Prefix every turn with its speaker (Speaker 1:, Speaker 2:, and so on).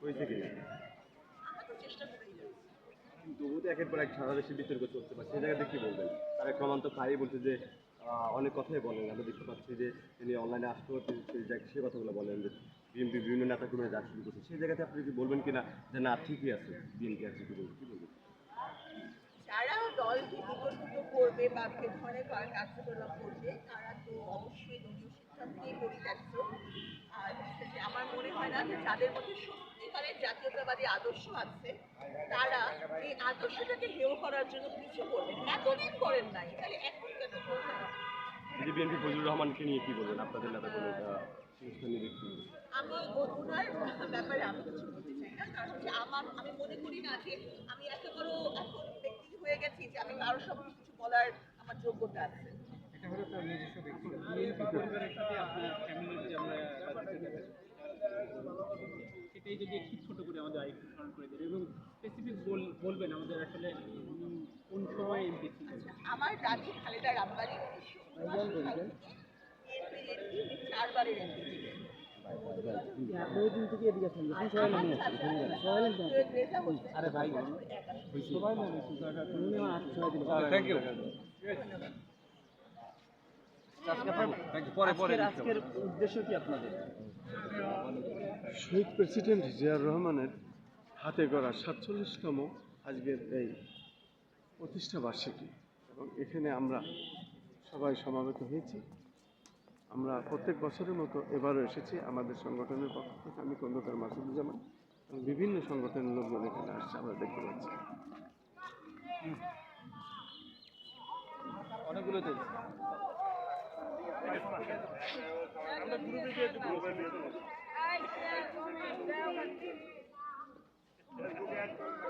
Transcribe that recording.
Speaker 1: হয়েছে কিনা
Speaker 2: আমরা তো
Speaker 1: একের পর এক সারা দেশে বিতর্ক চলতে পারে সেই জায়গাতে কি বলবেন। তারা ক্রমান্ত প্রায়ই বলছে যে অনেক কথাই বলেন। আমরা দেখতে পাচ্ছি যে তিনি অনলাইনে আসতেও সেই জায়গায় সে কথাগুলো বলেন যে বিএনপি বিভিন্ন নেতা কর্মীরা যা শুরু করছে সেই জায়গাতে আপনি কি বলবেন কিনা? যে না ঠিকই আছে বিএনপি আছে কি বলবেন কি বলবেন
Speaker 2: যারা দলকে বিতর্কিত করবে বা ধরনের কার্যকলাপ করবে তারা তো অবশ্যই দলীয় সিদ্ধান্তেই পরিত্যক্ত। আর আমার মনে হয় না যে যাদের মধ্যে সত্যিকারের জাতীয়তাবাদী আদর্শ আছে তারা এই আদর্শটাকে হেয় করার জন্য কিছু করবেন এতদিন করেন নাই তাহলে এখন কেন করবেন?
Speaker 1: বিএনপি ফজলুর রহমানকে নিয়ে কি বলবেন? আপনাদের নেতা কর্মীরা
Speaker 2: আমি ওনার ব্যাপারে আমি কিছু বলতে চাই না কারণ হচ্ছে আমার আমি মনে করি না যে আমি এত বড় এখন ব্যক্তি হয়ে গেছি যে আমি সব কিছু বলার আমার যোগ্যতা আছে।
Speaker 3: এটা হলো তার নিজস্ব ব্যক্তিগত বিএনপি পরিবারের সাথে আপনার ফ্যামিলির যে আমরা রাজনীতি করি, সেটাই যদি একটু ছোট করে আমাদের আরেকটু স্মরণ করে দেন এবং স্পেসিফিক বলবেন আমাদের আসলে কোন সময় এমপি
Speaker 2: আমার দাদি খালেদা রাব্বানি চারবারের এমপি
Speaker 4: আজকের উদ্দেশ্য কি আপনাদের
Speaker 5: শহীদ প্রেসিডেন্ট জিয়াউর রহমানের হাতে গড়া সাতচল্লিশতম আজকের এই প্রতিষ্ঠা বার্ষিকী। এবং এখানে আমরা সবাই সমাবেত হয়েছি। আমরা প্রত্যেক বছরের মতো এবারও এসেছি আমাদের সংগঠনের পক্ষ থেকে। আমি খন্দকার মাসুদুজ্জামান এবং বিভিন্ন সংগঠনের লোকজন এখানে আসছে, আমরা দেখতে পাচ্ছি।
Speaker 1: অনেকগুলো চলছে
Speaker 2: Thank you.